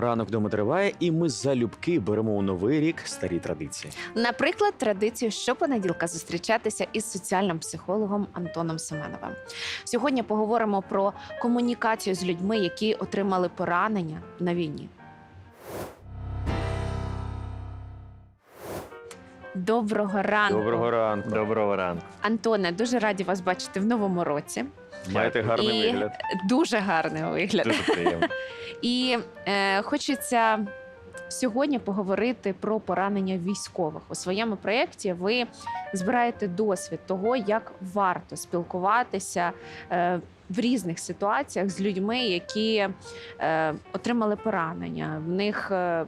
Ранок дому триває, і ми залюбки беремо у новий рік старі традиції. Наприклад, традицію щопонеділка зустрічатися із соціальним психологом Антоном Семеновим. Сьогодні поговоримо про комунікацію з людьми, які отримали поранення на війні. Доброго ранку, Доброго ранку. Доброго ранку. Антоне. Дуже раді вас бачити в новому році. Маєте гарний І- вигляд. Дуже гарний вигляд. Дуже приємно. І е, хочеться сьогодні поговорити про поранення військових. У своєму проєкті ви збираєте досвід того, як варто спілкуватися е, в різних ситуаціях з людьми, які е, отримали поранення. В них е,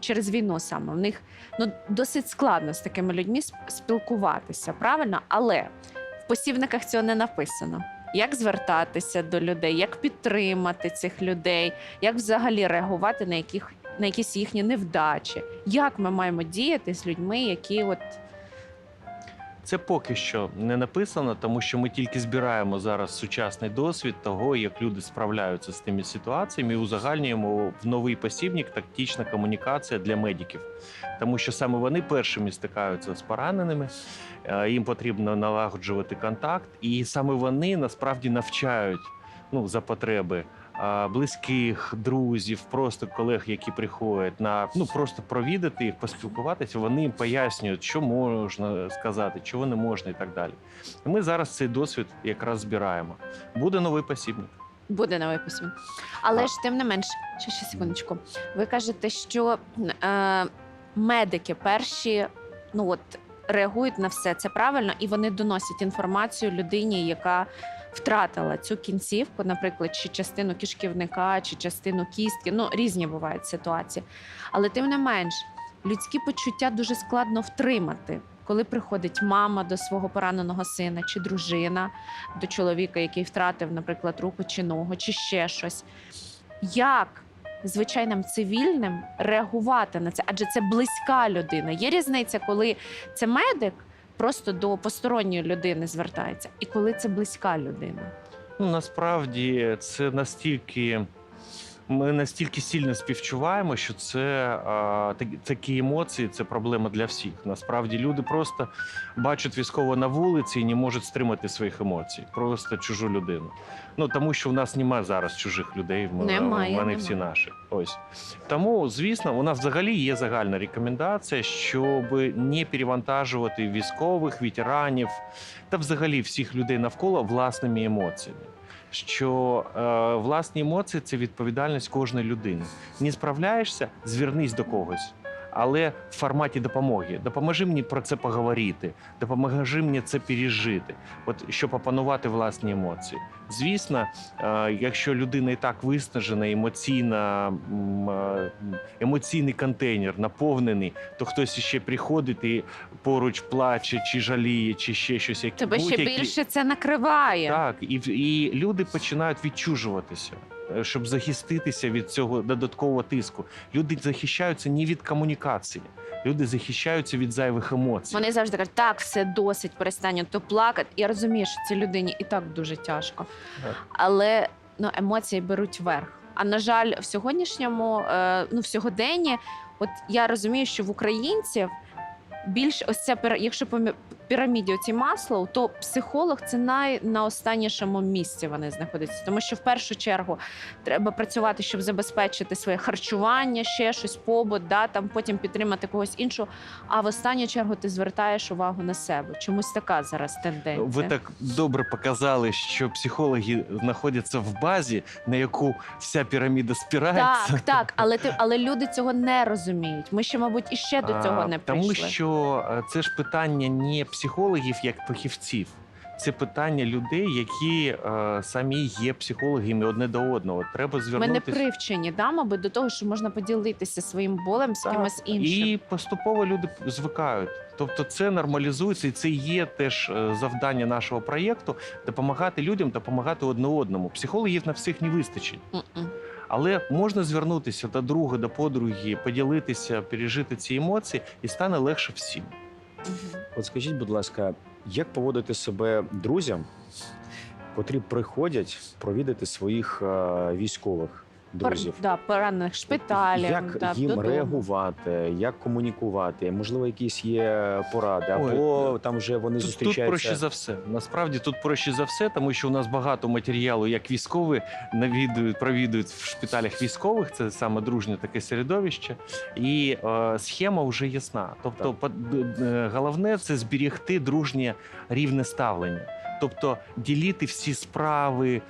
через війну саме в них ну досить складно з такими людьми спілкуватися, правильно? Але в посівниках цього не написано. Як звертатися до людей, як підтримати цих людей, як взагалі реагувати на яких на якісь їхні невдачі? Як ми маємо діяти з людьми, які от Це поки що не написано, тому що ми тільки збираємо зараз сучасний досвід того, як люди справляються з тими ситуаціями, і узагальнюємо в новий посібник тактична комунікація для медиків, тому що саме вони першими стикаються з пораненими. е, Їм потрібно налагоджувати контакт, і саме вони насправді навчають ну, за потреби близьких, друзів, просто колег, які приходять на ну просто провідати їх, поспілкуватися. Вони пояснюють, що можна сказати, чого не можна, і так далі. І ми зараз цей досвід якраз збираємо. Буде новий посібник. буде на виписі. Але А. ж тим не менш, ще, ще секундочку. Ви кажете, що е, медики перші ну от реагують на все це правильно, і вони доносять інформацію людині, яка втратила цю кінцівку, наприклад, чи частину кишківника, чи частину кістки. Ну різні бувають ситуації. Але тим не менш, людські почуття дуже складно втримати. Коли приходить мама до свого пораненого сина чи дружина до чоловіка, який втратив, наприклад, руку чи ногу, чи ще щось. Як звичайним цивільним реагувати на це? Адже це близька людина. Є різниця, коли це медик просто до посторонньої людини звертається, і коли це близька людина. Ну насправді це настільки. Ми настільки сильно співчуваємо, що це а, такі емоції, це проблема для всіх. Насправді люди просто бачать військового на вулиці і не можуть стримати своїх емоцій. Просто чужу людину. Ну тому що в нас немає зараз чужих людей. Ми, Немає, вони всі наші. Ось тому, звісно, у нас взагалі є загальна рекомендація, щоб не перевантажувати військових, ветеранів та взагалі всіх людей навколо власними емоціями. Що е, власні емоції це відповідальність кожної людини. Не справляєшся, звернись до когось. Але в форматі допомоги. Допоможи мені про це поговорити, допоможи мені це пережити, от щоб опанувати власні емоції. Звісно, е, якщо людина і так виснажена, емоційна, е, емоційний контейнер наповнений, то хтось ще приходить і поруч плаче, чи жаліє, чи ще щось. Які, Тебе ще більше це накриває. так, і, і люди починають відчужуватися, щоб захиститися від цього додаткового тиску. Люди захищаються не від комунікації, люди захищаються від зайвих емоцій. Вони завжди кажуть, так, все досить, перестань то плакати. Я розумію, що цій людині і так дуже тяжко. Так. Але ну, емоції беруть верх. А на жаль, в сьогоднішньому, е, ну в сьогоденні, от я розумію, що в українців більш ось ця якщо піраміді оці масло, то психолог це най на останнішому місці вони знаходяться. Тому що в першу чергу треба працювати, щоб забезпечити своє харчування, ще щось, побут, да, там потім підтримати когось іншого. А в останню чергу ти звертаєш увагу на себе. Чомусь така зараз тенденція. Ви так добре показали, що психологи знаходяться в базі, на яку вся піраміда спирається. Так, так, але ти але люди цього не розуміють. Ми ще, мабуть, іще до цього А, не Тому що е, це ж питання не психологів як фахівців. Це питання людей, які е, самі є психологами одне до одного. Треба Ми не привчені, да, мабуть, до того, що можна поділитися своїм болем з Так, кимось іншим. І поступово люди звикають. Тобто це нормалізується, і це є теж е, завдання нашого проєкту допомагати людям, допомагати одне одному. Психологів на всіх не вистачить. Мгм. Але можна звернутися до друга, до подруги, поділитися, пережити ці емоції, і стане легше всім. От скажіть, будь ласка, як поводити себе друзям, котрі приходять провідати своїх е, військових? Друзів. да, поранених шпиталів. Як да, їм додому. реагувати, як комунікувати? Можливо, якісь є поради, Ой, або там вже вони Тут, тут зустрічаються. проще за все. Насправді тут проще за все, тому що у нас багато матеріалу, як військові навідують, провідують в шпиталях військових. Це саме дружнє таке середовище, і е, схема вже ясна. Тобто, Так. по- д- е, головне це зберігти дружнє рівне ставлення. Тобто ділити всі справи,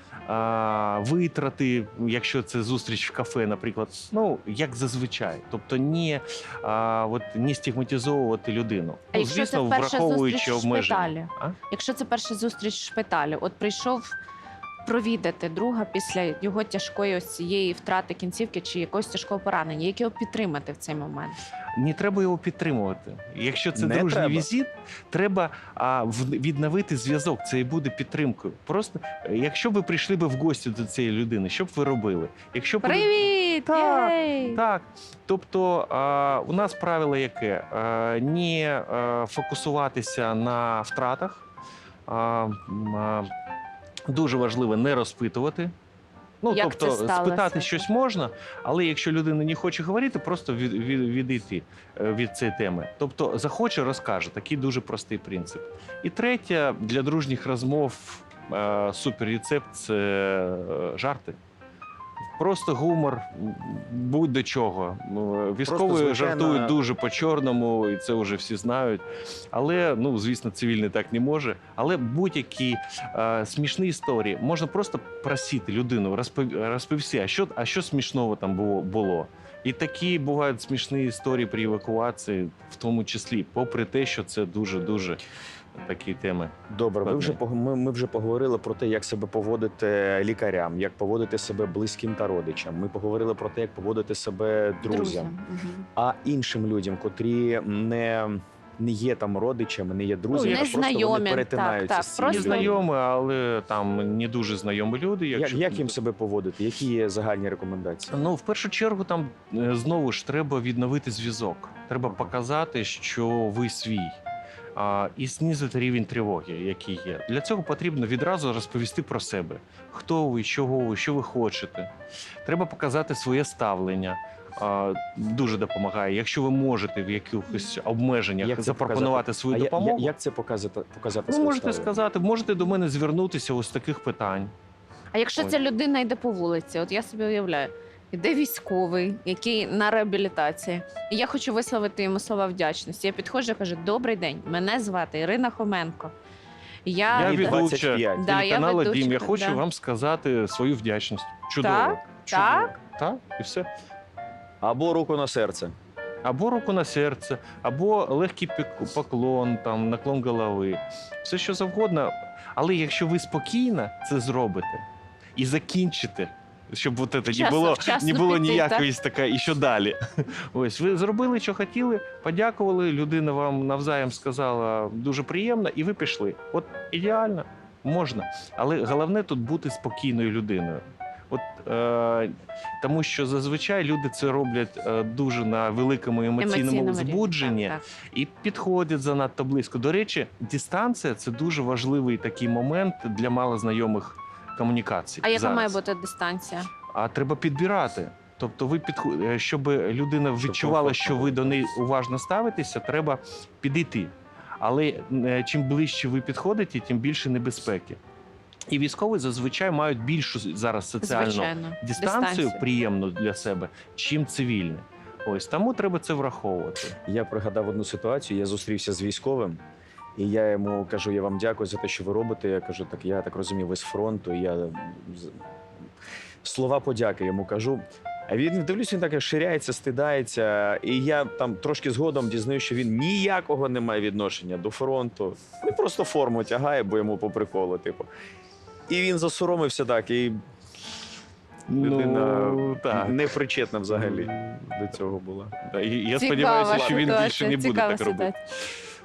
витрати, якщо це зустріч в кафе, наприклад, ну як зазвичай. Тобто не, от, не стигматизовувати людину. А Ну, якщо звісно, це перша враховуючи зустріч в шпиталі? А? Якщо це перша зустріч в шпиталі, от прийшов провідати друга після його тяжкої ось цієї втрати кінцівки чи якогось тяжкого поранення, як його підтримати в цей момент? Не треба його підтримувати. Якщо це Не дружній треба. візит, треба а, в- відновити зв'язок. Це і буде підтримкою. Просто е, якщо ви прийшли би в гості до цієї людини, що б ви робили? Якщо б ви- Привіт! Так, Єй! Так, тобто а, у нас правило яке? А, не а, фокусуватися на втратах. А, м, а, дуже важливо не розпитувати. Ну, Як тобто, це сталося? спитати щось можна, але якщо людина не хоче говорити, просто від, від, відійти е, від цієї теми. Тобто захоче, розкаже. Такий дуже простий принцип. І третє, для дружніх розмов е, супер це е, жарти. Просто гумор, будь до чого. Ну, Військові жартують дуже по-чорному, і це вже всі знають. Але, ну, звісно, цивільний так не може. Але будь-які е, смішні історії можна просто просити людину, розпов... розповісти, а що, а що смішного там було, було. І такі бувають смішні історії при евакуації, в тому числі, попри те, що це дуже-дуже такі теми. Добре, ви вже ми, ми вже поговорили про те, як себе поводити лікарям, як поводити себе близьким та родичам. Ми поговорили про те, як поводити себе друзям. Мгм. А іншим людям, котрі не, не є там родичами, не є друзями, Ну, а просто вони перетинаються так, так, з просто-. Знайомі, але там не дуже знайомі люди. Як, Якщо як їм себе поводити? Які є загальні рекомендації? Ну, в першу чергу, там е, знову ж треба відновити зв'язок. Треба показати, що ви свій. А, і знизити рівень тривоги, який є. Для цього потрібно відразу розповісти про себе: хто ви, чого ви, що ви хочете. Треба показати своє ставлення. А, дуже допомагає. Якщо ви можете в якихось обмеженнях Як запропонувати свою а допомогу, я- як це показати? показати ви можете ставлення? сказати, можете до мене звернутися ось таких питань. А якщо Ой. ця людина йде по вулиці, от я собі уявляю, іде військовий, який на реабілітації, і я хочу висловити йому слова вдячності. Я підходжу і кажу: Добрий день, мене звати Ірина Хоменко. Я, Я ведуча 25. Да, я ведуча, Дім. Я хочу да. вам сказати свою вдячність. Чудово. Так, Чудово. так. Так, і все. Або руку на серце. Або руку на серце, або легкий пік- поклон, там, наклон голови. Все що завгодно. Але якщо ви спокійно це зробите і закінчите, щоб от це не було, не було ніякої така, і що далі. Ось ви зробили, що хотіли, подякували. Людина вам навзаєм сказала дуже приємно, і ви пішли. От ідеально можна. Але головне тут бути спокійною людиною. От е, тому, що зазвичай люди це роблять е, дуже на великому емоційному емоційному збудженні так, так. і підходять занадто близько. До речі, дистанція це дуже важливий такий момент для малознайомих комунікацій. А яка зараз. має бути дистанція? А треба підбирати. Тобто, ви підху... е, щоб людина відчувала, що ви до неї уважно ставитеся, треба підійти. Але е, чим ближче ви підходите, тим більше небезпеки. І військові зазвичай мають більшу зараз соціальну Звичайно. дистанцію приємну для себе, чим цивільне. Ось тому треба це враховувати. Я пригадав одну ситуацію. Я зустрівся з військовим, і я йому кажу: я вам дякую за те, що ви робите. Я кажу, так я так розумію, ви з фронту. І я слова подяки йому кажу. А він дивлюсь, він так ширяється, стидається. І я там трошки згодом дізнаюся, що він ніякого не має відношення до фронту. Він просто форму тягає, бо йому по приколу, типу. І він засоромився так, і людина Ну, так. не причетна взагалі до цього була. І Я Цікава сподіваюся, що він більше не буде цікава так робити.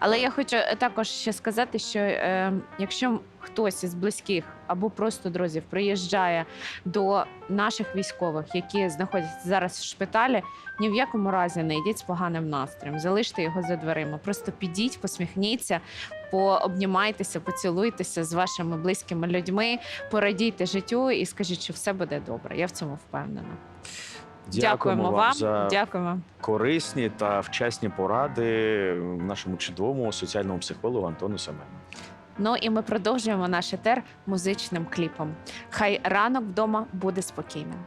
Але я хочу е, також ще сказати, що е, якщо хтось із близьких або просто друзів приїжджає до наших військових, які знаходяться зараз в шпиталі, ні в якому разі не йдіть з поганим настроєм, залиште його за дверима. Просто підіть, посміхніться, пообнімайтеся, поцілуйтеся з вашими близькими людьми, порадійте життю і скажіть, що все буде добре. Я в цьому впевнена. Дякуємо, вам. за Дякуємо. корисні та вчасні поради нашому чудовому соціальному психологу Антону Семену. Ну і ми продовжуємо наш етер музичним кліпом. Хай ранок вдома буде спокійним.